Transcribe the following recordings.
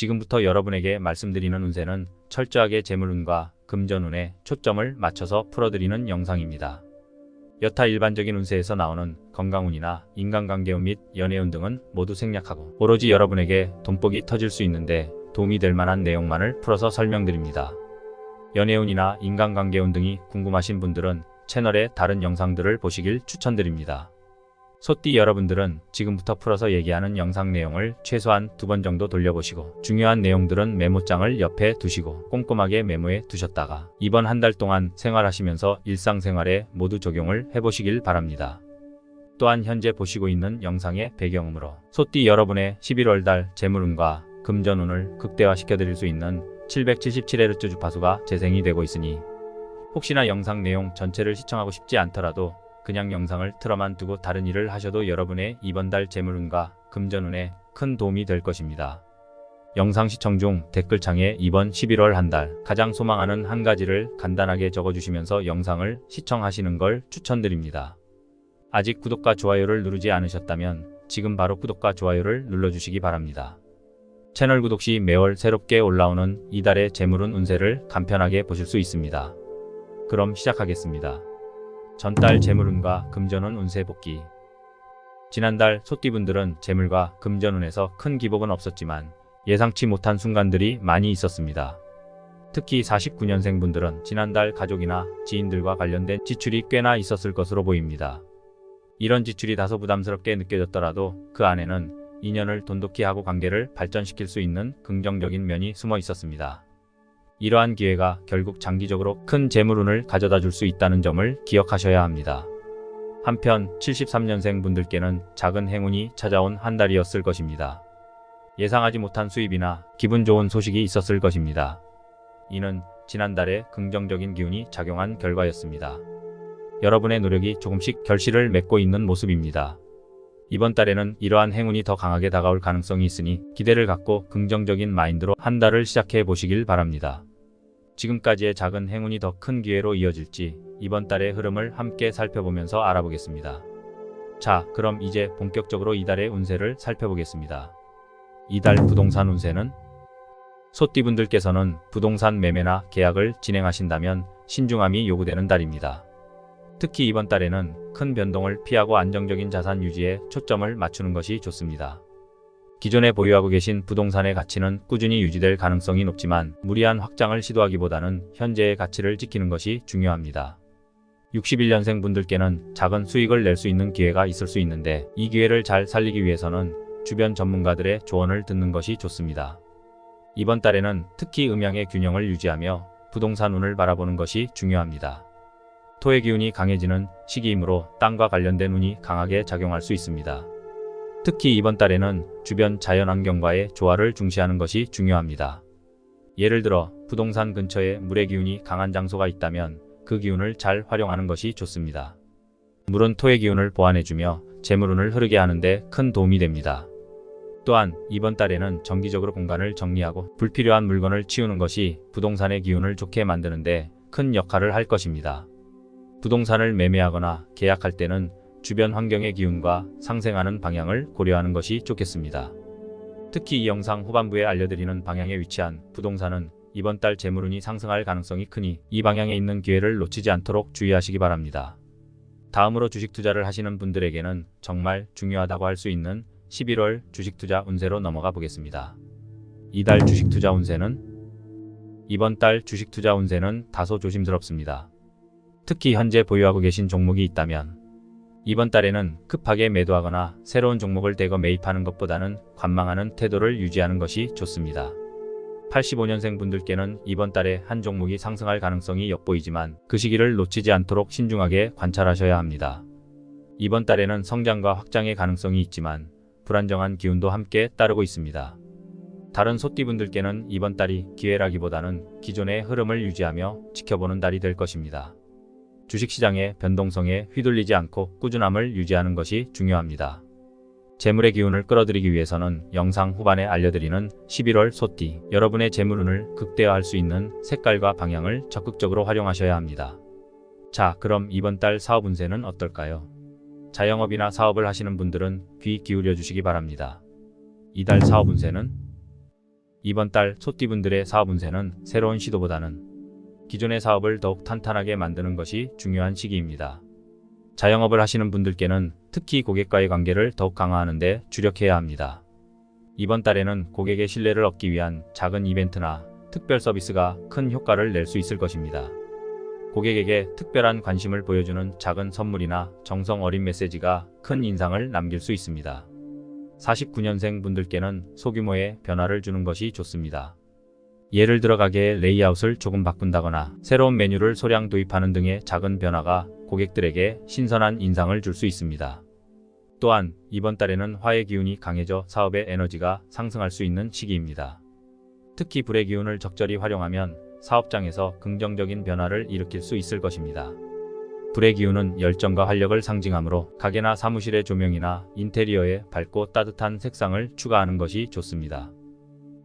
지금부터 여러분에게 말씀드리는 운세는 철저하게 재물운과 금전운에 초점을 맞춰서 풀어드리는 영상입니다. 여타 일반적인 운세에서 나오는 건강운이나 인간관계운 및 연애운 등은 모두 생략하고 오로지 여러분에게 돈복이 터질 수 있는데 도움이 될 만한 내용만을 풀어서 설명드립니다. 연애운이나 인간관계운 등이 궁금하신 분들은 채널의 다른 영상들을 보시길 추천드립니다. 소띠 여러분들은 지금부터 풀어서 얘기하는 영상 내용을 최소한 두 번 정도 돌려보시고 중요한 내용들은 메모장을 옆에 두시고 꼼꼼하게 메모해 두셨다가 이번 한 달 동안 생활하시면서 일상생활에 모두 적용을 해보시길 바랍니다. 또한 현재 보시고 있는 영상의 배경음으로 소띠 여러분의 11월 달 재물운과 금전운을 극대화시켜 드릴 수 있는 777Hz 주파수가 재생이 되고 있으니 혹시나 영상 내용 전체를 시청하고 싶지 않더라도 그냥 영상을 틀어만 두고 다른 일을 하셔도 여러분의 이번 달 재물운과 금전운에 큰 도움이 될 것입니다. 영상 시청 중 댓글창에 이번 11월 한 달 가장 소망하는 한 가지를 간단하게 적어주시면서 영상을 시청하시는 걸 추천드립니다. 아직 구독과 좋아요를 누르지 않으셨다면 지금 바로 구독과 좋아요를 눌러주시기 바랍니다. 채널 구독 시 매월 새롭게 올라오는 이달의 재물운 운세를 간편하게 보실 수 있습니다. 그럼 시작하겠습니다. 전달 재물운과 금전운 운세 복귀. 지난달 소띠분들은 재물과 금전운에서 큰 기복은 없었지만 예상치 못한 순간들이 많이 있었습니다. 특히 49년생 분들은 지난달 가족이나 지인들과 관련된 지출이 꽤나 있었을 것으로 보입니다. 이런 지출이 다소 부담스럽게 느껴졌더라도 그 안에는 인연을 돈독히 하고 관계를 발전시킬 수 있는 긍정적인 면이 숨어 있었습니다. 이러한 기회가 결국 장기적으로 큰 재물운을 가져다 줄 수 있다는 점을 기억하셔야 합니다. 한편 73년생 분들께는 작은 행운이 찾아온 한 달이었을 것입니다. 예상하지 못한 수입이나 기분 좋은 소식이 있었을 것입니다. 이는 지난달에 긍정적인 기운이 작용한 결과였습니다. 여러분의 노력이 조금씩 결실을 맺고 있는 모습입니다. 이번 달에는 이러한 행운이 더 강하게 다가올 가능성이 있으니 기대를 갖고 긍정적인 마인드로 한 달을 시작해 보시길 바랍니다. 지금까지의 작은 행운이 더 큰 기회로 이어질지 이번 달의 흐름을 함께 살펴보면서 알아보겠습니다. 자, 그럼 이제 본격적으로 이달의 운세를 살펴보겠습니다. 이달 부동산 운세는 소띠분들께서는 부동산 매매나 계약을 진행하신다면 신중함이 요구되는 달입니다. 특히 이번 달에는 큰 변동을 피하고 안정적인 자산 유지에 초점을 맞추는 것이 좋습니다. 기존에 보유하고 계신 부동산의 가치는 꾸준히 유지될 가능성이 높지만 무리한 확장을 시도하기보다는 현재의 가치를 지키는 것이 중요합니다. 61년생 분들께는 작은 수익을 낼 수 있는 기회가 있을 수 있는데 이 기회를 잘 살리기 위해서는 주변 전문가들의 조언을 듣는 것이 좋습니다. 이번 달에는 특히 음양의 균형을 유지하며 부동산 운을 바라보는 것이 중요합니다. 토의 기운이 강해지는 시기이므로 땅과 관련된 운이 강하게 작용할 수 있습니다. 특히 이번 달에는 주변 자연환경과의 조화를 중시하는 것이 중요합니다. 예를 들어 부동산 근처에 물의 기운이 강한 장소가 있다면 그 기운을 잘 활용하는 것이 좋습니다. 물은 토의 기운을 보완해주며 재물운을 흐르게 하는데 큰 도움이 됩니다. 또한 이번 달에는 정기적으로 공간을 정리하고 불필요한 물건을 치우는 것이 부동산의 기운을 좋게 만드는데 큰 역할을 할 것입니다. 부동산을 매매하거나 계약할 때는 주변 환경의 기운과 상생하는 방향을 고려하는 것이 좋겠습니다. 특히 이 영상 후반부에 알려드리는 방향에 위치한 부동산은 이번 달 재물운이 상승할 가능성이 크니 이 방향에 있는 기회를 놓치지 않도록 주의하시기 바랍니다. 다음으로 주식 투자를 하시는 분들에게는 정말 중요하다고 할 수 있는 11월 주식 투자 운세로 넘어가 보겠습니다. 이달 주식 투자 운세는 이번 달 주식 투자 운세는 다소 조심스럽습니다. 특히 현재 보유하고 계신 종목이 있다면 이번 달에는 급하게 매도하거나 새로운 종목을 대거 매입하는 것보다는 관망하는 태도를 유지하는 것이 좋습니다. 85년생 분들께는 이번 달에 한 종목이 상승할 가능성이 엿보이지만 그 시기를 놓치지 않도록 신중하게 관찰하셔야 합니다. 이번 달에는 성장과 확장의 가능성이 있지만 불안정한 기운도 함께 따르고 있습니다. 다른 소띠분들께는 이번 달이 기회라기보다는 기존의 흐름을 유지하며 지켜보는 달이 될 것입니다. 주식시장의 변동성에 휘둘리지 않고 꾸준함을 유지하는 것이 중요합니다. 재물의 기운을 끌어들이기 위해서는 영상 후반에 알려드리는 11월 소띠 여러분의 재물운을 극대화할 수 있는 색깔과 방향을 적극적으로 활용하셔야 합니다. 자, 그럼 이번 달 사업 운세는 어떨까요? 자영업이나 사업을 하시는 분들은 귀 기울여 주시기 바랍니다. 이달 사업 운세는 이번 달 소띠분들의 사업 운세는 새로운 시도보다는 기존의 사업을 더욱 탄탄하게 만드는 것이 중요한 시기입니다. 자영업을 하시는 분들께는 특히 고객과의 관계를 더욱 강화하는 데 주력해야 합니다. 이번 달에는 고객의 신뢰를 얻기 위한 작은 이벤트나 특별 서비스가 큰 효과를 낼 수 있을 것입니다. 고객에게 특별한 관심을 보여주는 작은 선물이나 정성 어린 메시지가 큰 인상을 남길 수 있습니다. 49년생 분들께는 소규모의 변화를 주는 것이 좋습니다. 예를 들어 가게의 레이아웃을 조금 바꾼다거나 새로운 메뉴를 소량 도입하는 등의 작은 변화가 고객들에게 신선한 인상을 줄 수 있습니다. 또한 이번 달에는 화의 기운이 강해져 사업의 에너지가 상승할 수 있는 시기입니다. 특히 불의 기운을 적절히 활용하면 사업장에서 긍정적인 변화를 일으킬 수 있을 것입니다. 불의 기운은 열정과 활력을 상징하므로 가게나 사무실의 조명이나 인테리어에 밝고 따뜻한 색상을 추가하는 것이 좋습니다.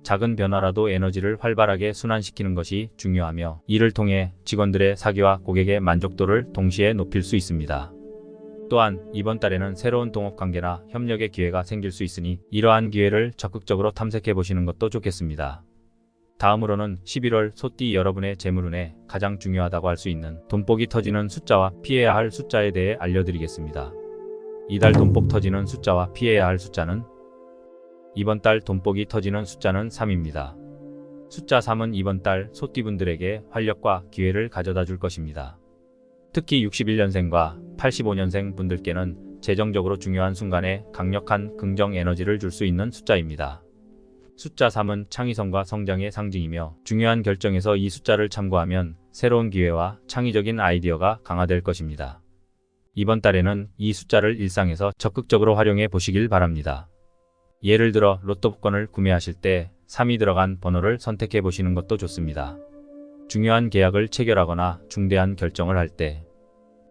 작은 변화라도 에너지를 활발하게 순환시키는 것이 중요하며 이를 통해 직원들의 사기와 고객의 만족도를 동시에 높일 수 있습니다. 또한 이번 달에는 새로운 동업 관계나 협력의 기회가 생길 수 있으니 이러한 기회를 적극적으로 탐색해 보시는 것도 좋겠습니다. 다음으로는 11월 소띠 여러분의 재물운에 가장 중요하다고 할 수 있는 돈복이 터지는 숫자와 피해야 할 숫자에 대해 알려드리겠습니다. 이달 돈복 터지는 숫자와 피해야 할 숫자는 이번 달 돈복이 터지는 숫자는 3입니다. 숫자 3은 이번 달 소띠분들에게 활력과 기회를 가져다 줄 것입니다. 특히 61년생과 85년생 분들께는 재정적으로 중요한 순간에 강력한 긍정 에너지를 줄 수 있는 숫자입니다. 숫자 3은 창의성과 성장의 상징이며 중요한 결정에서 이 숫자를 참고하면 새로운 기회와 창의적인 아이디어가 강화될 것입니다. 이번 달에는 이 숫자를 일상에서 적극적으로 활용해 보시길 바랍니다. 예를 들어 로또 복권을 구매하실 때 3이 들어간 번호를 선택해 보시는 것도 좋습니다. 중요한 계약을 체결하거나 중대한 결정을 할 때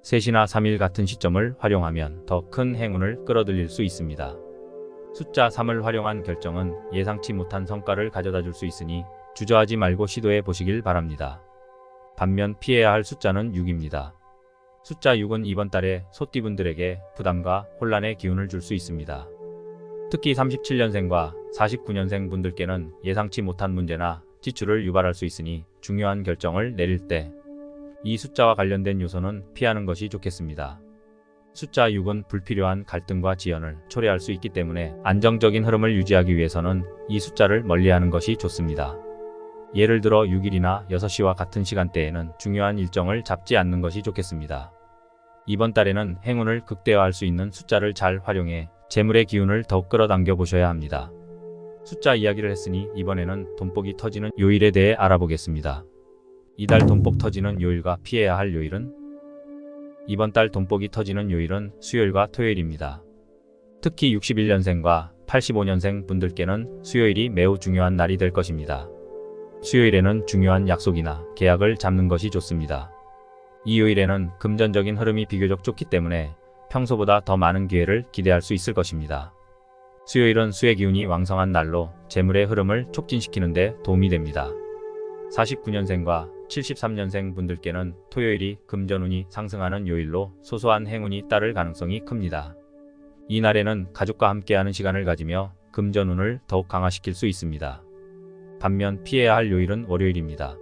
3시나 3일 같은 시점을 활용하면 더 큰 행운을 끌어들일 수 있습니다. 숫자 3을 활용한 결정은 예상치 못한 성과를 가져다 줄 수 있으니 주저하지 말고 시도해 보시길 바랍니다. 반면 피해야 할 숫자는 6입니다. 숫자 6은 이번 달에 소띠분들에게 부담과 혼란의 기운을 줄 수 있습니다. 특히 37년생과 49년생 분들께는 예상치 못한 문제나 지출을 유발할 수 있으니 중요한 결정을 내릴 때 이 숫자와 관련된 요소는 피하는 것이 좋겠습니다. 숫자 6은 불필요한 갈등과 지연을 초래할 수 있기 때문에 안정적인 흐름을 유지하기 위해서는 이 숫자를 멀리하는 것이 좋습니다. 예를 들어 6일이나 6시와 같은 시간대에는 중요한 일정을 잡지 않는 것이 좋겠습니다. 이번 달에는 행운을 극대화할 수 있는 숫자를 잘 활용해 재물의 기운을 더욱 끌어당겨 보셔야 합니다. 숫자 이야기를 했으니 이번에는 돈복이 터지는 요일에 대해 알아보겠습니다. 이달 돈복 터지는 요일과 피해야 할 요일은 이번 달 돈복이 터지는 요일은 수요일과 토요일입니다. 특히 61년생과 85년생 분들께는 수요일이 매우 중요한 날이 될 것입니다. 수요일에는 중요한 약속이나 계약을 잡는 것이 좋습니다. 이 요일에는 금전적인 흐름이 비교적 좋기 때문에 평소보다 더 많은 기회를 기대할 수 있을 것입니다. 수요일은 수의 기운이 왕성한 날로 재물의 흐름을 촉진시키는 데 도움이 됩니다. 49년생과 73년생 분들께는 토요일이 금전운이 상승하는 요일로 소소한 행운이 따를 가능성이 큽니다. 이 날에는 가족과 함께하는 시간을 가지며 금전운을 더욱 강화시킬 수 있습니다. 반면 피해야 할 요일은 월요일입니다.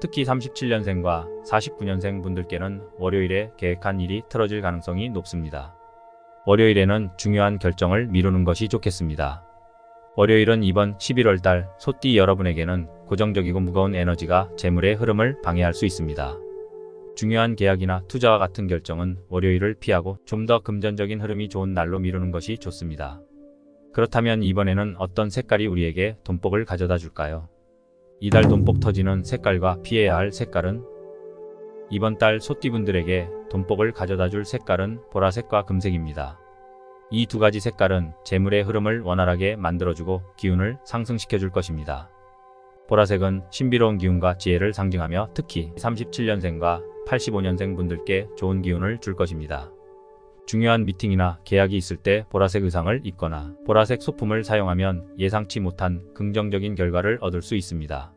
특히 37년생과 49년생 분들께는 월요일에 계획한 일이 틀어질 가능성이 높습니다. 월요일에는 중요한 결정을 미루는 것이 좋겠습니다. 월요일은 이번 11월 달 소띠 여러분에게는 고정적이고 무거운 에너지가 재물의 흐름을 방해할 수 있습니다. 중요한 계약이나 투자와 같은 결정은 월요일을 피하고 좀 더 금전적인 흐름이 좋은 날로 미루는 것이 좋습니다. 그렇다면 이번에는 어떤 색깔이 우리에게 돈복을 가져다 줄까요? 이달 돈복 터지는 색깔과 피해야 할 색깔은 이번 달 소띠분들에게 돈복을 가져다 줄 색깔은 보라색과 금색입니다. 이 두 가지 색깔은 재물의 흐름을 원활하게 만들어주고 기운을 상승시켜 줄 것입니다. 보라색은 신비로운 기운과 지혜를 상징하며 특히 37년생과 85년생 분들께 좋은 기운을 줄 것입니다. 중요한 미팅이나 계약이 있을 때 보라색 의상을 입거나 보라색 소품을 사용하면 예상치 못한 긍정적인 결과를 얻을 수 있습니다.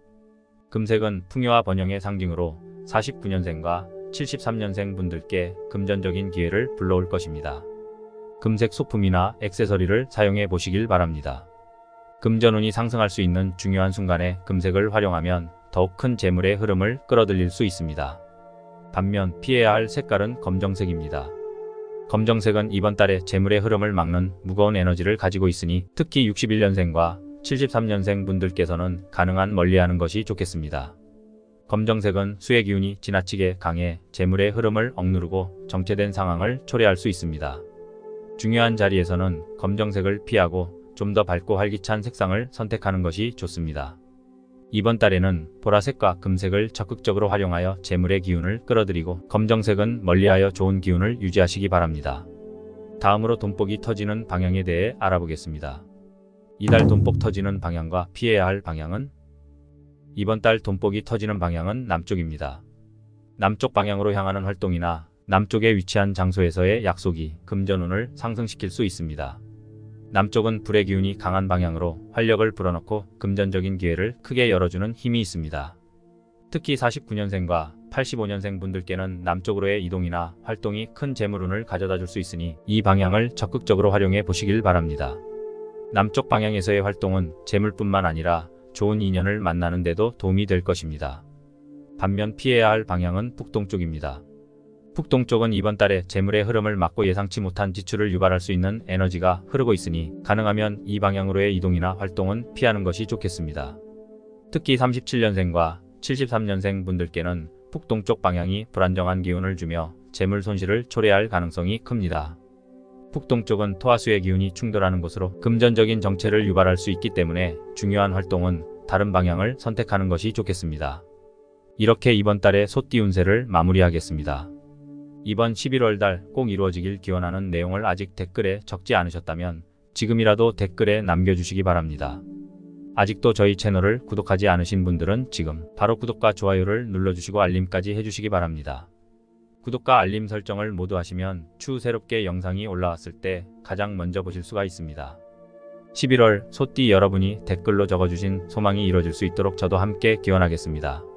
금색은 풍요와 번영의 상징으로 49년생과 73년생 분들께 금전적인 기회를 불러올 것입니다. 금색 소품이나 액세서리를 사용해 보시길 바랍니다. 금전운이 상승할 수 있는 중요한 순간에 금색을 활용하면 더욱 큰 재물의 흐름을 끌어들일 수 있습니다. 반면 피해야 할 색깔은 검정색입니다. 검정색은 이번 달에 재물의 흐름을 막는 무거운 에너지를 가지고 있으니 특히 61년생과 73년생 분들께서는 가능한 멀리하는 것이 좋겠습니다. 검정색은 수의 기운이 지나치게 강해 재물의 흐름을 억누르고 정체된 상황을 초래할 수 있습니다. 중요한 자리에서는 검정색을 피하고 좀 더 밝고 활기찬 색상을 선택하는 것이 좋습니다. 이번 달에는 보라색과 금색을 적극적으로 활용하여 재물의 기운을 끌어들이고 검정색은 멀리하여 좋은 기운을 유지하시기 바랍니다. 다음으로 돈복이 터지는 방향에 대해 알아보겠습니다. 이달 돈복 터지는 방향과 피해야 할 방향은 이번 달 돈복이 터지는 방향은 남쪽입니다. 남쪽 방향으로 향하는 활동이나 남쪽에 위치한 장소에서의 약속이 금전운을 상승시킬 수 있습니다. 남쪽은 불의 기운이 강한 방향으로 활력을 불어넣고 금전적인 기회를 크게 열어주는 힘이 있습니다. 특히 49년생과 85년생 분들께는 남쪽으로의 이동이나 활동이 큰 재물운을 가져다 줄 수 있으니 이 방향을 적극적으로 활용해 보시길 바랍니다. 남쪽 방향에서의 활동은 재물뿐만 아니라 좋은 인연을 만나는 데도 도움이 될 것입니다. 반면 피해야 할 방향은 북동쪽입니다. 북동쪽은 이번 달에 재물의 흐름을 막고 예상치 못한 지출을 유발할 수 있는 에너지가 흐르고 있으니 가능하면 이 방향으로의 이동이나 활동은 피하는 것이 좋겠습니다. 특히 37년생과 73년생 분들께는 북동쪽 방향이 불안정한 기운을 주며 재물 손실을 초래할 가능성이 큽니다. 북동쪽은 토화수의 기운이 충돌하는 곳으로 금전적인 정체를 유발할 수 있기 때문에 중요한 활동은 다른 방향을 선택하는 것이 좋겠습니다. 이렇게 이번 달의 소띠 운세를 마무리하겠습니다. 이번 11월 달 꼭 이루어지길 기원하는 내용을 아직 댓글에 적지 않으셨다면 지금이라도 댓글에 남겨주시기 바랍니다. 아직도 저희 채널을 구독하지 않으신 분들은 지금 바로 구독과 좋아요를 눌러주시고 알림까지 해주시기 바랍니다. 구독과 알림 설정을 모두 하시면 추후 새롭게 영상이 올라왔을 때 가장 먼저 보실 수가 있습니다. 11월 소띠 여러분이 댓글로 적어주신 소망이 이루어질 수 있도록 저도 함께 기원하겠습니다.